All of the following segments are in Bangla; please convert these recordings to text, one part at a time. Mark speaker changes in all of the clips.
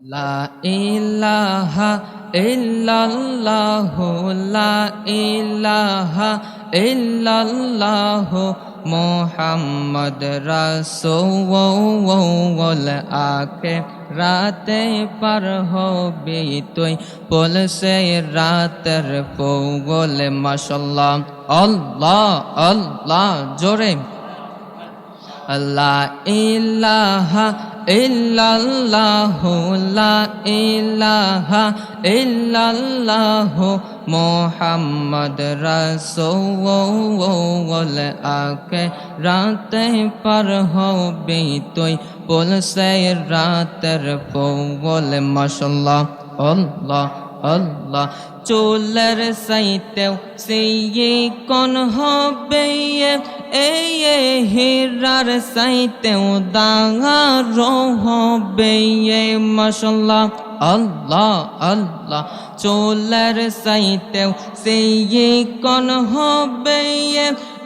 Speaker 1: লা ইলাহা ইল্লাল্লাহ, লা ইলাহা আকে রাতে পার হবি তুই, বলছে রাতের পৌগল মাশাল্লাহ আল্লাহ আল্লাহ, জোরে। লা ইলাহা ইল্লাল্লাহ লা ইলাহা ইল্লাল্লাহ মোহাম্মদ রাসূল আকে রাতে পার হবি তুই বলছে রাতের পৌল মাশাল্লাহ আল্লাহ আল্লাহ। চুলের সাইতেও সেই কোন হবে এই হীরার সাইতেও দাঙার হবে মশলা আল্লাহ আল্লাহ চোলার সাইতেও সেই কন হবে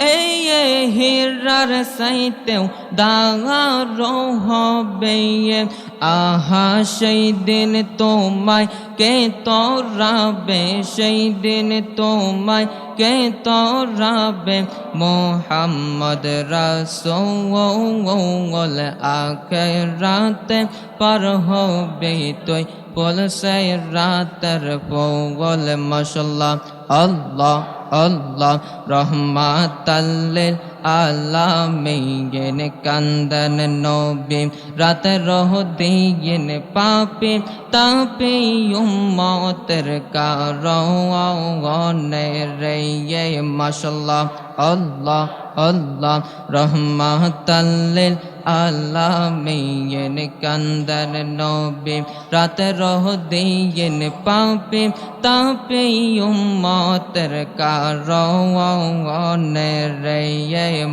Speaker 1: এই হীরার সাইতেও দাঙার হবে আহা, সেই দিন তোমায় কে তোরাবে, সেই দিন তোমায় কে তোরাবে। মোহাম্মদ রাসূল আকে রাতে পার হবে তুই। বলছে রাতের পৌল মাশাল্লাহ আল্লাহ আল্লাহ, রহমাতাল্লিল আলামিন, কান্দন নবী রাত রহ দিন পাপে তাপে উম্মতের কারণে রে মাশাল্লাহ আল্লাহ। আল্লাহ রহমাতাল্লিল আলামিন কান্দন নবী, রাত রহ দিন পাপি, তাপি উম্মতের কারণে রে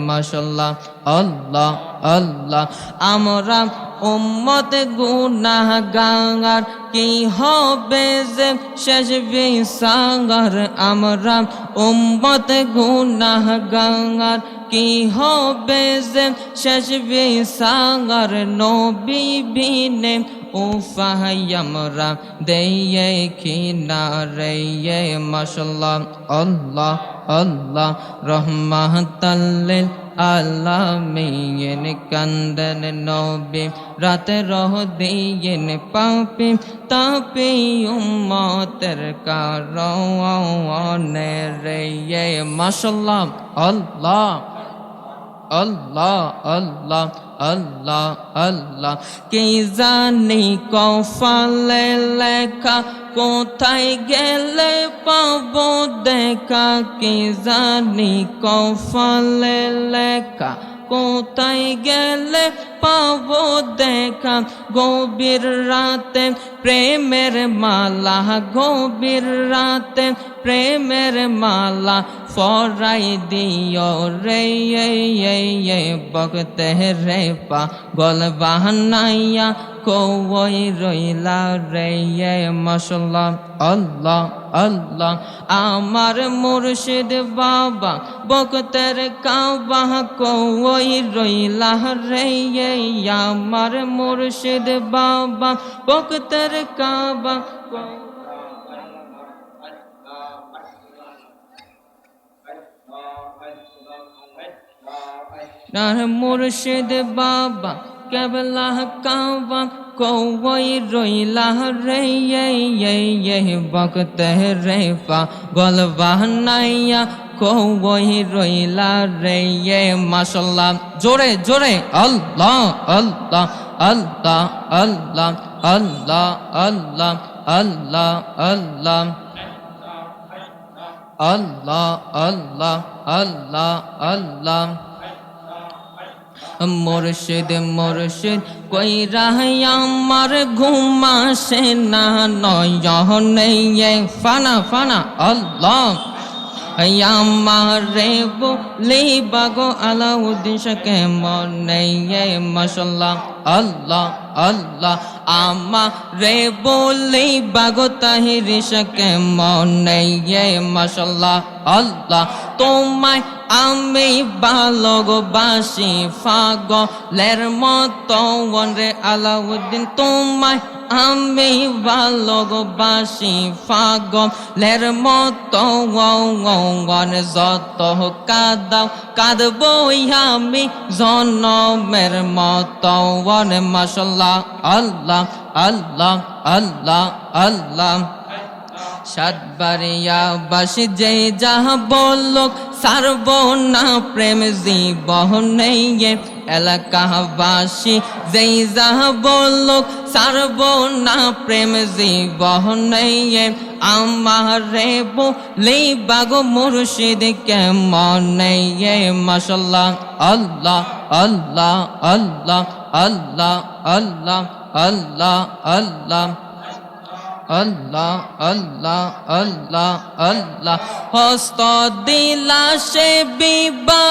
Speaker 1: মাশাল্লাহ। আল্লাহ আল্লাহ, আমরা উম্মত গুনাহ গাঙ্গার কি হবে যে শেষ বিসাঙ্গার আমরা উম্মত গুনাহ গাঙ্গার কি হবে যে শেষ বিসাঙ্গার নবী বিনে উফাহাই আমরা দেয়ে কিনারে মাশাল্লাহ। আল্লাহ আল্লাহ, রহমাতাল্লিল আলামিন কান্দন নবী, রাত রহ দিন পাপি, তাপি উম্মতের কারণে রে মাশাল্লাহ আল্লাহ আল্লাহ আল্লাহ আল্লাহ আল্লাহ। কে জানি কফালে লেখা কোথায় গেলে পাবো দেখা কে জানি কফালে লেখা কোথায় গেলে পাবো দেখা গভীর রাতে প্রেমের মালা গভীর রাতে প্রেমের মালা ফরাই দিও রে বকতে রে পা গল বাহানাইয়া কই রইলা রে মশলা আল্লাহ আল্লাহ, আমার মুর্শিদ বাবা, বকতের কাবা কই রইলা রে, আমার মুর্শিদ বাবা, বকতের কাবা মুর্শিদ বাবা কেবলা কাবা কই রইলা রে বকত রে, পা গল বাহনাইয়া কই রইলা রে মাশাল্লাহ। জোরে জোরে, আল্লাহ আল্লাহ আল্লাহ আল্লাহ আল্লাহ আল্লাহ আল্লাহ আল্লাহ। আল্লাহ আল্লাহ আল্লাহ আল্লাহ। মুর্শিদ মুর্শিদ কই রাহে আমার ঘুমাসে না, নয়নে ফানা ফানা, আল্লাহ। আমার রে বলি, বাগো আলাউদ্দিন শাকে মনে মাসাল্লাহ আল্লাহ আল্লাহ। আমা রে বলি, বাগো তাহির শাকে মনে মাসাল্লাহ আল্লাহ। তোমায় আমি ভালোবাসি ফাগলের মতো রে আলাউদ্দিন, তোমায় আমি ভালোবাসি পাগলের মতো যত কাদাও, কাঁদবই আমি জনমের মতো মাসাল্লাহ আল্লাহ আল্লাহ আল্লাহ আল্লাহ। সাতবারিয়া বাসি যে যাহা বলক সারব না প্রেম জীবনে এলাকাবাসী যেই যাহা বলক সারব না প্রেম জীবনে আমার বলি, বাগো মুর্শিদ কেমন মাসাল্লাহ আল্লাহ আল্লাহ আল্লাহ আল্লাহ আল্লাহ আল্লাহ আল্লাহ। আল্লাহ আল্লাহ আল্লাহ আল্লাহ। হস্ত দিলা সে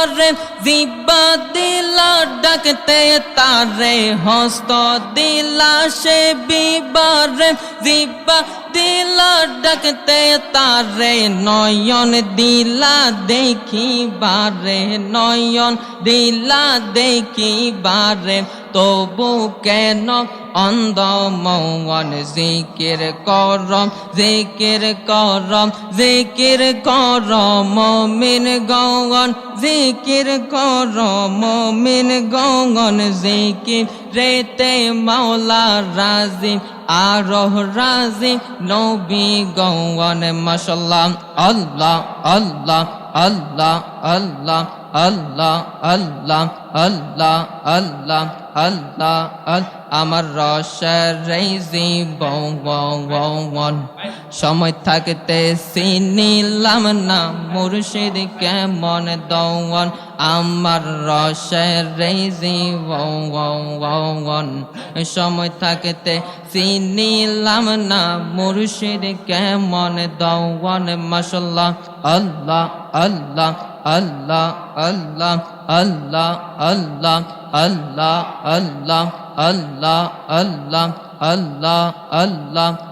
Speaker 1: বিবারে জিবা দিলা, ডাকতে তারে, হস্ত দিলা সে বিবারে। জিবা দিলা, ডাকতে তারে, নয়ন দিলা দেখি বারে নয়ন দিলা দেখি বারে তবু কেন অন্ধ মৌন, জিকির করম জিকির করম, জিকির কর মমিন গৌন জিকির কর, মমিন গৌন জিকির। রেতে মাওলা রাজি, আরহ রাজি, নবী গৌন মাসাল্লাহ আল্লাহ আল্লাহ আল্লাহ আল্লাহ আল্লাহ আল্লাহ আল্লাহ আল্লাহ আল্লাহ আমার রসের জীবন সময় থাকতে চিনিলাম না মুর্শিদ কেমন দৌন আমার রসের সময় থাকতে চিনিলাম না মুর্শিদ কেমন দৌন মাসাল্লাহ আল্লাহ আল্লাহ আল্লাহ আল্লাহ আল্লাহ আল্লাহ আল্লাহ আল্লাহ আল্লাহ আল্লাহ আল্লাহ আল্লাহ